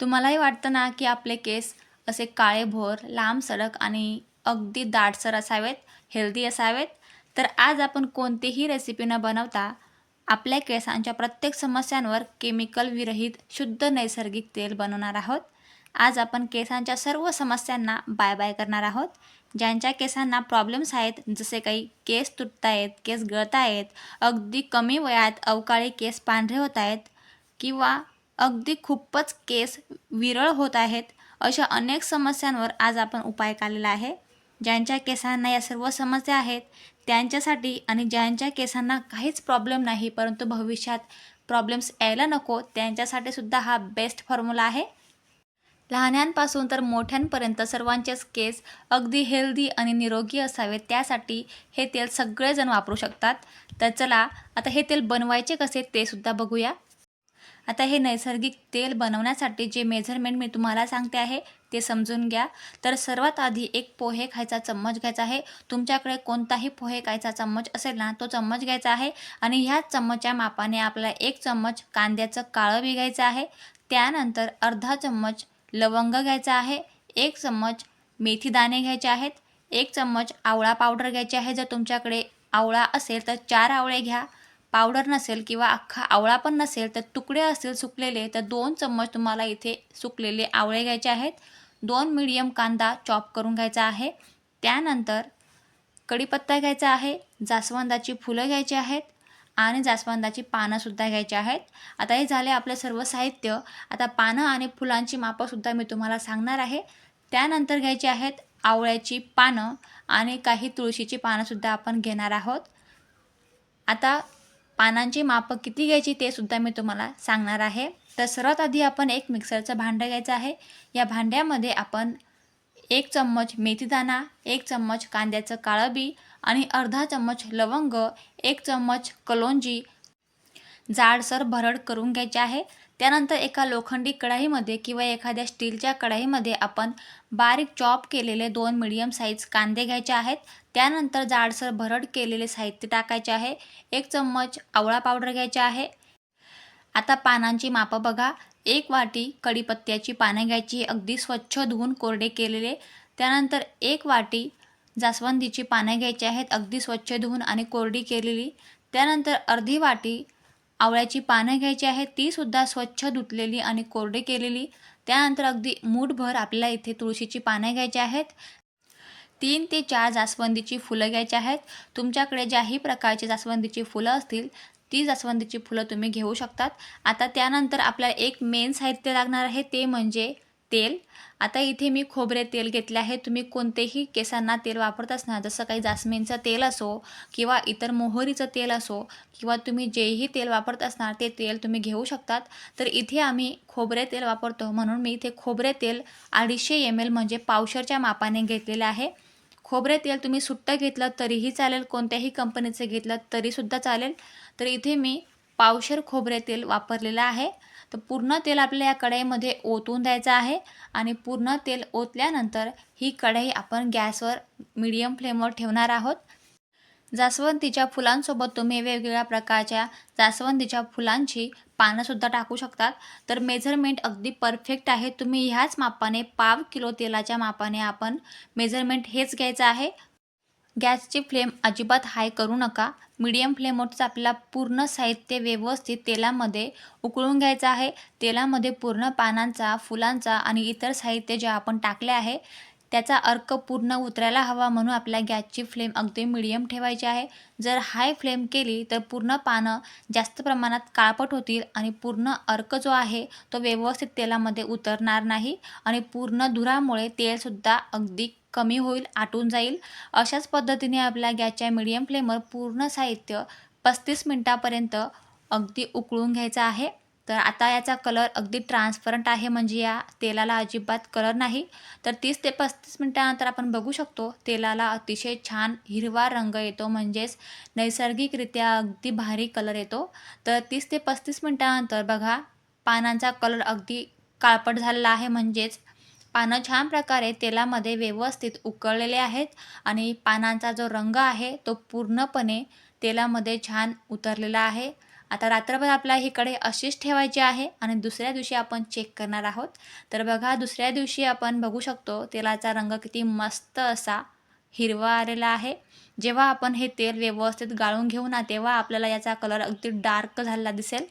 तुम्हालाही वाटतं ना की आपले केस असे काळेभोर लांब सडक आणि अगदी दाटसर असावेत हेल्दी असावेत? तर आज आपण कोणतीही रेसिपी न बनवता आपल्या केसांच्या प्रत्येक समस्यांवर केमिकल विरहित शुद्ध नैसर्गिक तेल बनवणार आहोत. आज आपण केसांच्या सर्व समस्यांना बाय बाय करणार आहोत. ज्यांच्या केसांना प्रॉब्लेम्स आहेत जसे काही केस तुटत आहेत केस गळत आहेत अगदी कमी वयात अवकाळी केस पांढरे होत आहेत किंवा अगदी खूपच केस विरळ होत आहेत अशा अनेक समस्यांवर आज आपण उपाय काढलेला आहे. ज्यांच्या केसांना या सर्व समस्या आहेत त्यांच्यासाठी आणि ज्यांच्या केसांना काहीच प्रॉब्लेम नाही परंतु भविष्यात प्रॉब्लेम्स यायला नको त्यांच्यासाठी सुद्धा हा बेस्ट फॉर्म्युला आहे. लहान्यांपासून तर मोठ्यांपर्यंत सर्वांचेच केस अगदी हेल्दी आणि निरोगी असावेत त्यासाठी हे तेल सगळेजण वापरू शकतात. तर चला आता हे तेल बनवायचे कसे ते सुद्धा बघूया. आता हे नैसर्गिक तेल बनवण्यासाठी जे मेझरमेंट मी तुम्हाला सांगते आहे ते समजून घ्या. तर सर्वात आधी एक पोहे खायचा चम्मच घ्यायचा आहे. तुमच्याकडे कोणताही पोहे खायचा चम्मच असेल ना तो चम्मच घ्यायचा आहे. आणि ह्याच चम्मचच्या मापाने आपल्याला एक चम्मच कांद्याचं काळं बी घ्यायचं आहे. त्यानंतर अर्धा चम्मच लवंग घ्यायचा आहे. एक चम्मच मेथी दाणे घ्यायचे आहेत. एक चम्मच आवळा पावडर घ्यायचे आहे. जर तुमच्याकडे आवळा असेल तर चार आवळे घ्या. पावडर नसेल किंवा अख्खा आवळा पण नसेल तर तुकडे असतील सुकलेले तर दोन चम्मच तुम्हाला इथे सुकलेले आवळे घ्यायचे आहेत. दोन मिडियम कांदा चॉप करून घ्यायचा आहे. त्यानंतर कढीपत्ता घ्यायचा आहे. जास्वंदाची फुलं घ्यायची आहेत आणि जास्वंदाची पानंसुद्धा घ्यायची आहेत. आता हे झाले आपले सर्व साहित्य. आता पानं आणि फुलांची मापंसुद्धा मी तुम्हाला सांगणार आहे. त्यानंतर घ्यायची आहेत आवळ्याची पानं आणि काही तुळशीची पानंसुद्धा आपण घेणार आहोत. आता पानांची मापं किती घ्यायची ते सुद्धा मी तुम्हाला सांगणार आहे. तर सर्वात आधी आपण एक मिक्सरचं भांडं घ्यायचं आहे. या भांड्यामध्ये आपण एक चम्मच मेथीदाणा एक चम्मच कांद्याचं काळं बी आणि अर्धा चम्मच लवंग एक चम्मच कलोंजी जाडसर भरड करून घ्यायची आहे. त्यानंतर एका लोखंडी कढाईमध्ये किंवा एखाद्या स्टीलच्या कढाईमध्ये आपण बारीक चॉप केलेले दोन मिडियम साईज कांदे घ्यायचे आहेत. त्यानंतर जाडसर भरड केलेले साहित्य टाकायचे आहे. एक चम्मच आवळा पावडर घ्यायचे आहे. आता पानांची मापं बघा. एक वाटी कढीपत्त्याची पानं घ्यायची. अगदी स्वच्छ धुवून कोरडे केलेले. त्यानंतर एक वाटी जास्वंदीची पानं घ्यायची आहेत. अगदी स्वच्छ धुवून आणि कोरडी केलेली. त्यानंतर अर्धी वाटी आवळ्याची पानं घ्यायची आहेत तीसुद्धा स्वच्छ धुतलेली आणि कोरडी केलेली. त्यानंतर अगदी मूठभर आपल्याला इथे तुळशीची पानं घ्यायची आहेत. तीन ते चार जास्वंदीची फुलं घ्यायची आहेत. तुमच्याकडे ज्याही प्रकारची जास्वंदीची फुलं असतील ती जास्वंदीची फुलं तुम्ही घेऊ शकतात. आता त्यानंतर आपल्याला एक मेन साहित्य लागणार आहे ते म्हणजे तेल. आता इथे मी खोबरे तेल घेतले आहे. तुम्ही कोणतेही केसांना तेल वापरत असणार जसं काही जास्मिनचं तेल असो किंवा इतर मोहरीचं तेल असो किंवा तुम्ही जेही तेल वापरत असणार ते तेल तुम्ही घेऊ शकतात. तर इथे आम्ही खोबरे तेल वापरतो. म्हणून मी इथे खोबरे तेल अडीचशे एम एल म्हणजे पावशरच्या मापाने घेतलेलं आहे. खोबरे तेल तुम्ही सुट्टं घेतलं तरीही चालेल कोणत्याही कंपनीचं घेतलं तरीसुद्धा चालेल. तर इथे मी पावशर खोबरे तेल वापरलेलं आहे. तर पूर्ण तेल आपल्या या कढईमध्ये ओतून द्यायचं आहे आणि पूर्ण तेल ओतल्यानंतर ही कढई आपण गॅसवर मीडियम फ्लेमवर ठेवणार आहोत. जास्वंदीच्या फुलांसोबत तुम्ही वेगवेगळ्या प्रकारच्या जास्वंदीच्या फुलांची पानंसुद्धा टाकू शकतात. तर मेझरमेंट अगदी परफेक्ट आहे. तुम्ही ह्याच मापाने पाव किलो तेलाच्या मापाने आपण मेझरमेंट हेच घ्यायचं आहे. गॅसची फ्लेम अजिबात हाय करू नका. मीडियम फ्लेमवरच आपल्याला पूर्ण साहित्य व्यवस्थित तेलामध्ये उकळून घ्यायचं आहे. तेलामध्ये पूर्ण पानांचा फुलांचा आणि इतर साहित्य जे आपण टाकले आहे त्याचा अर्क पूर्ण उतरायला हवा म्हणून आपल्या गॅसची फ्लेम अगदी मिडियम ठेवायची आहे. जर हाय फ्लेम केली तर पूर्ण पानं जास्त प्रमाणात काळपट होतील आणि पूर्ण अर्क जो आहे तो व्यवस्थित तेलामध्ये उतरणार नाही आणि पूर्ण धुरामुळे तेलसुद्धा अगदी कमी होईल आटून जाईल. अशाच पद्धतीने आपल्या गॅसच्या मिडियम फ्लेमवर पूर्ण साहित्य पस्तीस मिनटापर्यंत अगदी उकळून घ्यायचं आहे. तर आता याचा कलर अगदी ट्रान्सपरंट आहे म्हणजे या तेलाला अजिबात कलर नाही. तर तीस ते पस्तीस मिनटानंतर आपण बघू शकतो तेलाला अतिशय छान हिरवा रंग येतो म्हणजेच नैसर्गिकरित्या अगदी भारी कलर येतो. तर तीस ते पस्तीस मिनटानंतर बघा पानांचा कलर अगदी काळपट झालेला आहे म्हणजेच पानं छान प्रकारे तेलामध्ये व्यवस्थित उकळलेले आहेत आणि पानांचा जो रंग आहे तो पूर्णपणे तेलामध्ये छान उतरलेला आहे. आता रात्रभर आपल्या ही कढई अशीच ठेवायची आहे आणि दुसऱ्या दिवशी आपण चेक करणार आहोत. तर बघा दुसऱ्या दिवशी आपण बघू शकतो तेलाचा रंग किती मस्त असा हिरवा आलेला आहे. जेव्हा आपण हे तेल व्यवस्थित गाळून घेऊ ना तेव्हा आपल्याला याचा कलर अगदी डार्क झालेला दिसेल.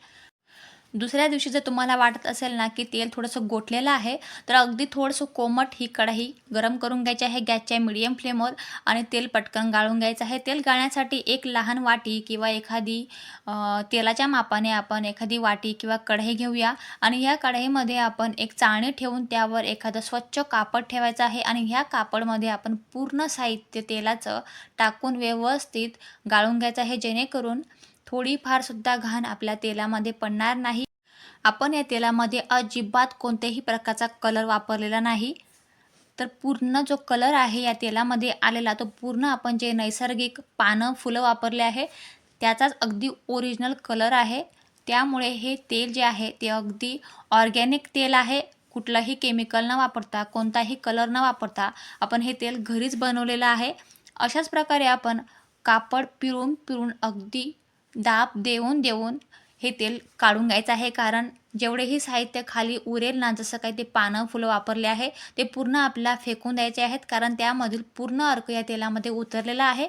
दुसऱ्या दिवशी जर तुम्हाला वाटत असेल ना की तेल थोडंसं गोठलेलं आहे तर अगदी थोडंसं कोमट ही कढाई गरम करून घ्यायची आहे गॅसच्या मिडियम फ्लेमवर आणि तेल पटकन गाळून घ्यायचं आहे. तेल गाळण्यासाठी एक लहान वाटी किंवा एखादी तेलाच्या मापाने आपण एखादी वाटी किंवा कढई घेऊया आणि ह्या कढईमध्ये आपण एक चाळणी ठेवून त्यावर एखादं स्वच्छ कापड ठेवायचं आहे आणि ह्या कापडमध्ये आपण पूर्ण साहित्य तेलाचं टाकून व्यवस्थित गाळून घ्यायचं आहे जेणेकरून थोडीफारसुद्धा घाण आपल्या तेलामध्ये पडणार नाही. आपण या तेलामध्ये अजिबात कोणत्याही प्रकारचा कलर वापरलेला नाही. तर पूर्ण जो कलर आहे या तेलामध्ये आलेला तो पूर्ण आपण जे नैसर्गिक पानं फुलं वापरले आहे त्याचाच अगदी ओरिजिनल कलर आहे. त्यामुळे हे तेल जे आहे ते अगदी ऑर्गॅनिक तेल आहे. कुठलंही केमिकल न वापरता कोणताही कलर न वापरता आपण हे तेल घरीच बनवलेलं आहे. अशाच प्रकारे आपण कापड पिळून पिळून अगदी दाब देऊन देऊन हे तेल काढून घ्यायचं आहे. कारण जेवढेही साहित्य खाली उरेल ना जसं काही ते पानं फुलं वापरले आहे ते पूर्ण आपल्याला फेकून द्यायचे आहेत. कारण त्यामधील पूर्ण अर्क या तेलामध्ये उतरलेला आहे.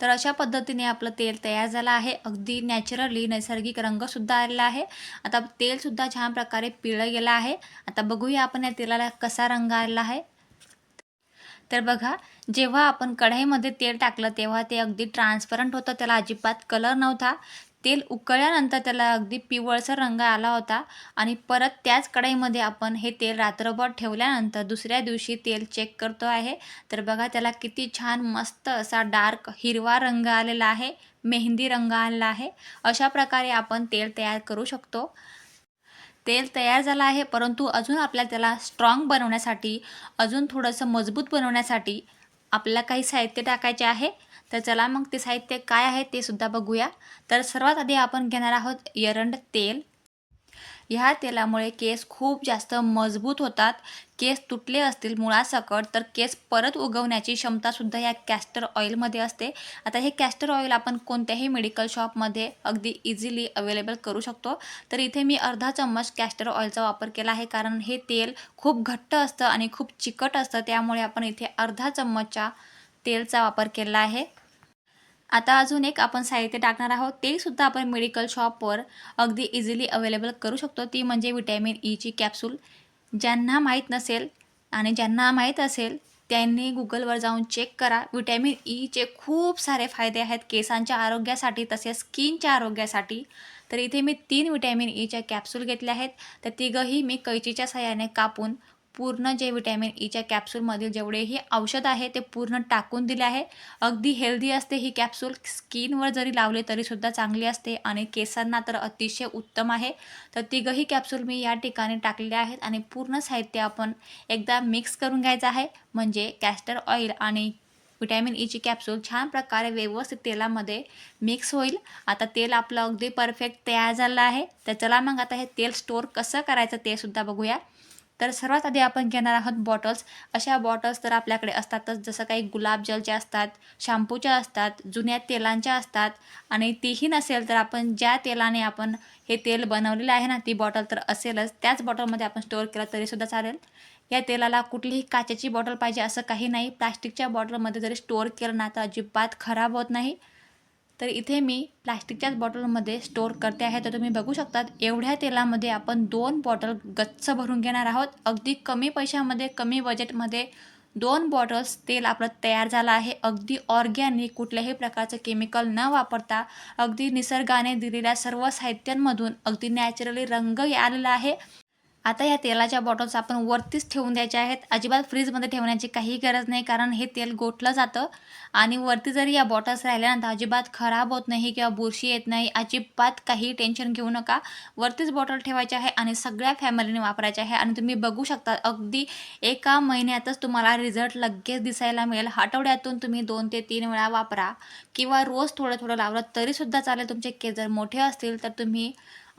तर अशा पद्धतीने आपलं तेल तयार झालं आहे. अगदी नॅचरली नैसर्गिक रंगसुद्धा आलेला आहे. आता तेलसुद्धा छान प्रकारे पिळं गेलं आहे. आता बघूया आपण या तेलाला कसा रंग आलेला आहे. तर बघा जेव्हा आपण कढाईमध्ये तेल टाकलं तेव्हा ते अगदी ट्रान्सपरंट होतं त्याला अजिबात कलर नव्हता. तेल उकळल्यानंतर त्याला अगदी पिवळसर रंग आला होता आणि परत त्याच कढईमध्ये आपण हे तेल रात्रभर ठेवल्यानंतर दुसऱ्या दिवशी तेल चेक करतो आहे. तर बघा त्याला किती छान मस्त असा डार्क हिरवा रंग आलेला आहे मेहंदी रंग आलेला आहे. अशा प्रकारे आपण तेल तयार करू शकतो. तेल तयार झालं आहे परंतु अजून आपल्याला त्याला स्ट्रॉंग बनवण्यासाठी अजून थोडंसं मजबूत बनवण्यासाठी आपल्याला काही साहित्य टाकायचे आहे. तर चला मग ते साहित्य काय आहे ते सुद्धा बघूया. तर सर्वात आधी आपण घेणार आहोत एरंड तेल. ह्या तेलामुळे केस खूप जास्त मजबूत होतात. केस तुटले असतील मुळासकट तर केस परत उगवण्याची क्षमतासुद्धा या कॅस्टर ऑइलमध्ये असते. आता हे कॅस्टर ऑइल आपण कोणत्याही मेडिकल शॉपमध्ये अगदी इझिली अवेलेबल करू शकतो. तर इथे मी अर्धा चम्मच कॅस्टर ऑइलचा वापर केला आहे कारण हे तेल खूप घट्ट असतं आणि खूप चिकट असतं. त्यामुळे आपण इथे अर्धा चम्मचच्या तेलचा वापर केला आहे. आता अजून एक आपण साहित्य टाकणार आहोत. ते सुद्धा आपण मेडिकल शॉपवर अगदी इझिली अवेलेबल करू शकतो. ती म्हणजे विटॅमिन ईची कॅप्सूल ज्यांना माहीत नसेल आणि ज्यांना माहीत असेल त्यांनी गुगलवर जाऊन चेक करा. विटॅमिन ईचे e खूप सारे फायदे आहेत केसांच्या आरोग्यासाठी तसेच स्किनच्या आरोग्यासाठी. तर इथे मी तीन विटॅमिन ईच्या कॅप्सूल घेतल्या आहेत. तर तिघंही मी कैचीच्या सहाय्याने कापून पूर्ण जे विटॅमिन ईच्या e कॅप्सूलमधील जेवढेही औषध आहे ते पूर्ण टाकून दिले आहे. अगदी हेल्दी असते ही कॅप्सूल स्किनवर जरी लावले तरीसुद्धा चांगली असते आणि केसांना तर अतिशय उत्तम आहे. तर तिघंही कॅप्सूल मी या ठिकाणी टाकलेले आहेत आणि पूर्ण साहित्य आपण एकदा मिक्स करून घ्यायचं आहे. म्हणजे कॅस्टर ऑइल आणि विटॅमिन ईची कॅप्सूल छान प्रकारे व्यवस्थित तेलामध्ये मिक्स होईल. आता तेल आपलं अगदी परफेक्ट तयार झालं आहे. तर चला मग आता हे तेल स्टोअर कसं करायचं ते सुद्धा बघूया. तर सर्वात आधी आपण घेणार आहोत बॉटल्स अशा बॉटल्स तर आपल्याकडे असतातच जसं काही गुलाबजलच्या असतात शॅम्पूच्या असतात जुन्या तेलांच्या असतात आणि तीही नसेल तर आपण ज्या तेलाने आपण हे तेल बनवलेलं आहे ना ती बॉटल तर असेलच. त्याच बॉटलमध्ये आपण स्टोअर केलं तरीसुद्धा चालेल. या तेलाला कुठलीही काचेची बॉटल पाहिजे असं काही नाही. प्लास्टिकच्या बॉटलमध्ये जरी स्टोअर केलं ना तर अजिबात खराब होत नाही. तर इथे मी प्लास्टिकच्याच बॉटलमध्ये स्टोअर करते आहे. तर तुम्ही बघू शकतात एवढ्या तेलामध्ये आपण दोन बॉटल गच्च भरून घेणार आहोत. अगदी कमी पैशामध्ये कमी बजेटमध्ये दोन बॉटल्स तेल आपलं तयार झालं आहे. अगदी ऑर्गॅनिक कुठल्याही प्रकारचं केमिकल न वापरता अगदी निसर्गाने दिलेल्या सर्व साहित्यांमधून अगदी नॅचरली रंग आलेला आहे. आता या तेलाच्या बॉटल्स आपण वरतीच ठेवून द्यायच्या आहेत. अजिबात फ्रीजमध्ये ठेवण्याची काही गरज नाही कारण हे तेल गोठलं जातं आणि वरती जरी या बॉटल्स राहिल्यानंतर अजिबात खराब होत नाही किंवा बुरशी येत नाही. अजिबात काही टेन्शन घेऊ नका. वरतीच बॉटल ठेवायची आहे आणि सगळ्या फॅमिलीने वापरायचे आहे. आणि तुम्ही बघू शकता अगदी एका महिन्यातच तुम्हाला रिझल्ट लगेच दिसायला मिळेल. आठवड्यातून तुम्ही दोन ते तीन वेळा वापरा किंवा रोज थोडं थोडं लावलं तरीसुद्धा चालेल. तुमचे केस जर मोठे असतील तर तुम्ही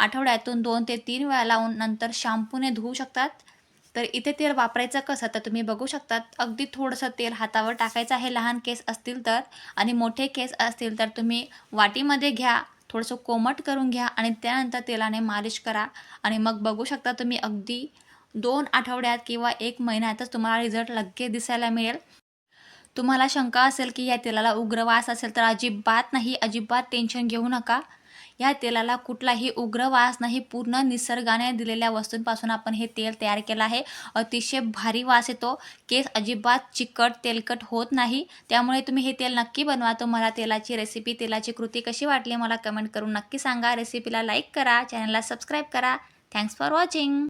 आठवड्यातून दोन ते तीन वेळा लावून नंतर शॅम्पूने धुवू शकतात. तर इथे तेल वापरायचं कसं? तर तुम्ही बघू शकतात अगदी थोडंसं तेल हातावर टाकायचं आहे. लहान केस असतील तर आणि मोठे केस असतील तर तुम्ही वाटीमध्ये घ्या थोडंसं कोमट करून घ्या आणि त्यानंतर तेलाने मालिश करा. आणि मग बघू शकता तुम्ही अगदी दोन आठवड्यात किंवा एक महिन्यातच तुम्हाला रिझल्ट लगेच दिसायला मिळेल. तुम्हाला शंका असेल की या तेलाला उग्र वास असेल तर अजिबात नाही अजिबात टेन्शन घेऊ नका. या तेलाला कुठलाही उग्र वास नाही पूर्ण निसर्गाने दिलेल्या वस्तूंपासून आपण हे तेल तयार केलं आहे. अतिशय भारी वास येतो. केस अजिबात चिकट तेलकट होत नाही. त्यामुळे तुम्ही हे तेल नक्की बनवा. तुम्हाला तेलाची रेसिपी तेलाची कृती कशी वाटली मला कमेंट करून नक्की सांगा. रेसिपीला लाईक करा चॅनलला सबस्क्राईब करा. Thanks for watching